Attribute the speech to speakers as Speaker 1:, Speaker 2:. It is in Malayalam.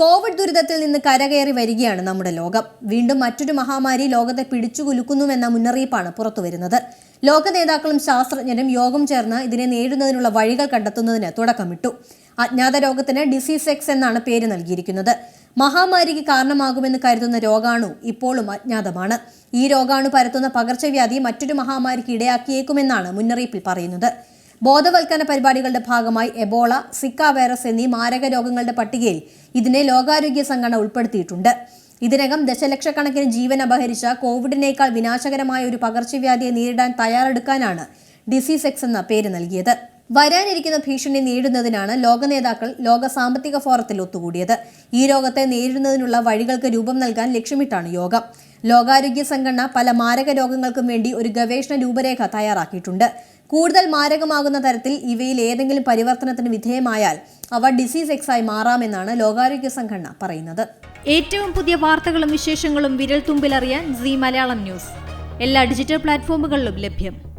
Speaker 1: കോവിഡ് ദുരിതത്തിൽ നിന്ന് കരകയറി വരികയാണ് നമ്മുടെ ലോകം. വീണ്ടും മറ്റൊരു മഹാമാരി ലോകത്തെ പിടിച്ചുകുലുക്കുന്നുവെന്ന മുന്നറിയിപ്പാണ് പുറത്തുവരുന്നത്. ലോക നേതാക്കളും ശാസ്ത്രജ്ഞരും യോഗം ചേർന്ന് ഇതിനെ നേരിടുന്നതിനുള്ള വഴികൾ കണ്ടെത്തുന്നതിന് തുടക്കമിട്ടു. അജ്ഞാത രോഗത്തിന് ഡിസീസ് എക്സ് എന്നാണ് പേര് നൽകിയിരിക്കുന്നത്. മഹാമാരിക്ക് കാരണമാകുമെന്ന് കരുതുന്ന രോഗാണു ഇപ്പോഴും അജ്ഞാതമാണ്. ഈ രോഗാണു പരത്തുന്ന പകർച്ചവ്യാധി മറ്റൊരു മഹാമാരിക്ക് ഇടയാക്കിയേക്കുമെന്നാണ് മുന്നറിയിപ്പിൽ പറയുന്നത്. ബോധവൽക്കരണ പരിപാടികളുടെ ഭാഗമായി എബോള സിക്ക വൈറസ് എന്നീ മാരക രോഗങ്ങളുടെ പട്ടികയിൽ ഇതിനെ ലോകാരോഗ്യ സംഘടന ഉൾപ്പെടുത്തിയിട്ടുണ്ട്. ഇതിനകം ദശലക്ഷക്കണക്കിന് ജീവൻ അപഹരിച്ച കോവിഡിനേക്കാൾ വിനാശകരമായ ഒരു പകർച്ചവ്യാധിയെ നേരിടാൻ തയ്യാറെടുക്കാനാണ് ഡിസീസ് എക്സ് എന്ന പേര് നൽകിയത്. വരാനിരിക്കുന്ന ഭീഷണി നേരിടുന്നതിനാണ് ലോക നേതാക്കൾ ലോക സാമ്പത്തിക ഫോറത്തിൽ ഒത്തുകൂടിയത്. ഈ രോഗത്തെ നേരിടുന്നതിനുള്ള വഴികൾക്ക് രൂപം നൽകാൻ ലക്ഷ്യമിട്ടാണ് യോഗം. ലോകാരോഗ്യ സംഘടന പല മാരക രോഗങ്ങൾക്കും വേണ്ടി ഒരു ഗവേഷണ രൂപരേഖ തയ്യാറാക്കിയിട്ടുണ്ട്. കൂടുതൽ മാരകമാകുന്ന തരത്തിൽ ഇവയിൽ ഏതെങ്കിലും പരിവർത്തനത്തിന് വിധേയമായാൽ അവ ഡിസീസ് എക്സ് ആയി മാറാമെന്നാണ് ലോകാരോഗ്യ സംഘടന പറയുന്നത്.
Speaker 2: ഏറ്റവും പുതിയ വാർത്തകളും വിശേഷങ്ങളും വിരൽ തുമ്പിലറിയാൻ സി മലയാളം ന്യൂസ്. എല്ലാ ഡിജിറ്റൽ പ്ലാറ്റ്ഫോമുകളിലും ലഭ്യം.